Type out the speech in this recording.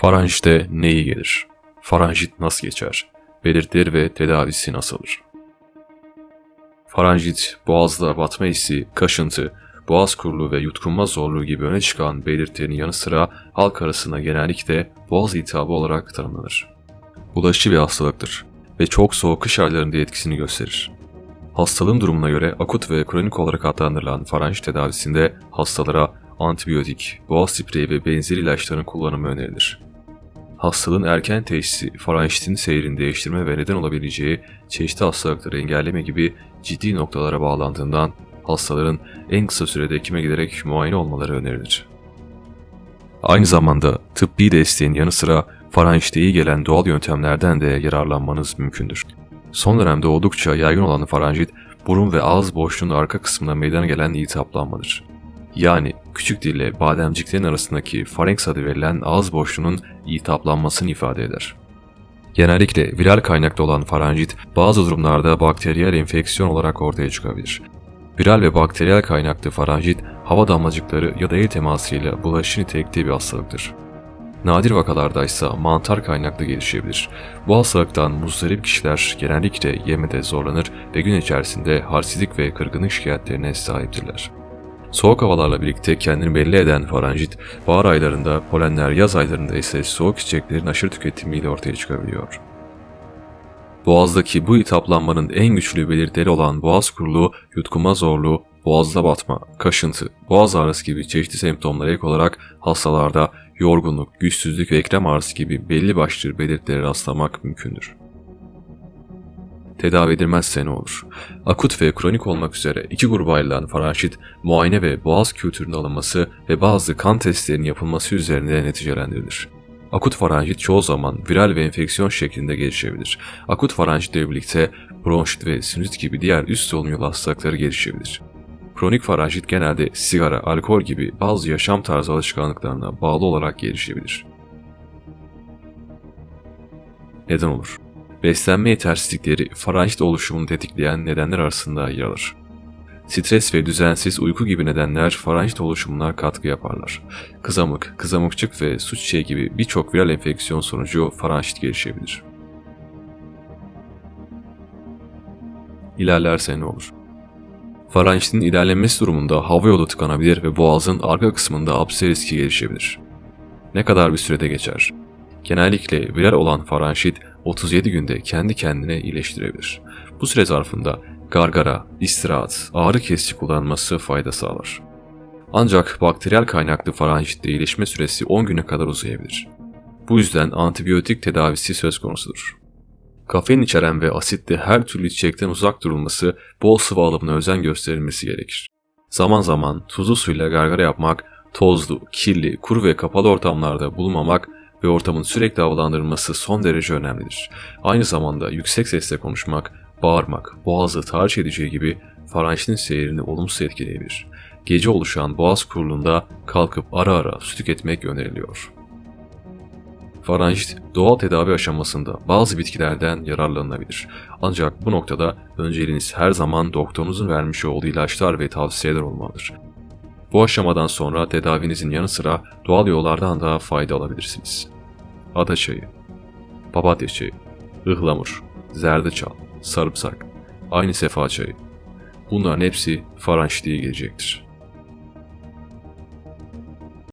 Faranjite ne iyi gelir? Faranjit nasıl geçer? Belirtileri ve tedavisi nasıldır? Faranjit, boğazda batma hissi, kaşıntı, boğaz kuruluğu ve yutkunma zorluğu gibi öne çıkan belirtilerin yanı sıra halk arasında genellikle boğaz iltihabı olarak tanımlanır. Bulaşıcı bir hastalıktır ve çok soğuk kış aylarında etkisini gösterir. Hastalığın durumuna göre akut ve kronik olarak adlandırılan faranjit tedavisinde hastalara antibiyotik, boğaz spreyi ve benzeri ilaçların kullanımı önerilir. Hastalığın erken teşhisi, faranjitin seyrini değiştirme ve neden olabileceği çeşitli hastalıkları engelleme gibi ciddi noktalara bağlandığından hastaların en kısa sürede hekime giderek muayene olmaları önerilir. Aynı zamanda tıbbi desteğin yanı sıra faranjite iyi gelen doğal yöntemlerden de yararlanmanız mümkündür. Son dönemde oldukça yaygın olan faranjit, burun ve ağız boşluğunun arka kısmında meydana gelen iltihaplanmadır. Yani küçük dille bademciklerin arasındaki farenks adı verilen ağız boşluğunun iltihaplanmasını ifade eder. Genellikle viral kaynaklı olan faranjit bazı durumlarda bakteriyel enfeksiyon olarak ortaya çıkabilir. Viral ve bakteriyel kaynaklı faranjit hava damlacıkları ya da el temasıyla bulaşıcı nitelikte bir hastalıktır. Nadir vakalarda ise mantar kaynaklı gelişebilir. Bu hastalıktan muzdarip kişiler genellikle yemede zorlanır ve gün içerisinde halsizlik ve kırgınlık şikayetlerine sahiptirler. Soğuk havalarla birlikte kendini belli eden faranjit, bahar aylarında, polenler yaz aylarında ise soğuk içeceklerin aşırı tüketimiyle ortaya çıkabiliyor. Boğazdaki bu iltihaplanmanın en güçlü belirtileri olan boğaz kuruluğu, yutkunma zorluğu, boğazda batma, kaşıntı, boğaz ağrısı gibi çeşitli semptomlara ek olarak hastalarda yorgunluk, güçsüzlük ve eklem ağrısı gibi belli başlı belirtilere rastlamak mümkündür. Tedavi edilmezse ne olur? Akut ve kronik olmak üzere iki gruba ayrılan faranjit, muayene ve boğaz kültürünün alınması ve bazı kan testlerinin yapılması üzerinde neticelendirilir. Akut faranjit çoğu zaman viral ve enfeksiyon şeklinde gelişebilir. Akut faranjitle birlikte bronşit ve sinüzit gibi diğer üst solunum yolu hastalıkları gelişebilir. Kronik faranjit genelde sigara, alkol gibi bazı yaşam tarzı alışkanlıklarına bağlı olarak gelişebilir. Neden olur? Beslenme yetersizlikleri faranjit oluşumunu tetikleyen nedenler arasında yer alır. Stres ve düzensiz uyku gibi nedenler faranjit oluşumuna katkı yaparlar. Kızamık, kızamıkçık ve su çiçeği gibi birçok viral enfeksiyon sonucu faranjit gelişebilir. İlerlerse ne olur? Faranjitin ilerlenmesi durumunda hava yolu tıkanabilir ve boğazın arka kısmında apse riski gelişebilir. Ne kadar bir sürede geçer? Genellikle viral olan faranjit 37 günde kendi kendine iyileştirebilir. Bu süre zarfında gargara, istirahat, ağrı kesici kullanması fayda sağlar. Ancak bakteriyel kaynaklı faranjitte iyileşme süresi 10 güne kadar uzayabilir. Bu yüzden antibiyotik tedavisi söz konusudur. Kafein içeren ve asitli her türlü içecekten uzak durulması, bol sıvı alımına özen gösterilmesi gerekir. Zaman zaman tuzlu suyla gargara yapmak, tozlu, kirli, kuru ve kapalı ortamlarda bulunmamak ve ortamın sürekli havalandırılması son derece önemlidir. Aynı zamanda yüksek sesle konuşmak, bağırmak, boğazı tahriş edeceği gibi faranjitin seyrini olumsuz etkileyebilir. Gece oluşan boğaz kuruluğunda kalkıp ara ara su tüketmek öneriliyor. Faranjit doğal tedavi aşamasında bazı bitkilerden yararlanılabilir. Ancak bu noktada önceliğiniz her zaman doktorunuzun vermiş olduğu ilaçlar ve tavsiyeler olmalıdır. Bu aşamadan sonra tedavinizin yanı sıra doğal yollardan da fayda alabilirsiniz. Ada çayı, papatya çayı, ıhlamur, zerdeçal, sarımsak, aynı sefa çayı. Bunların hepsi faranjitiye gelecektir.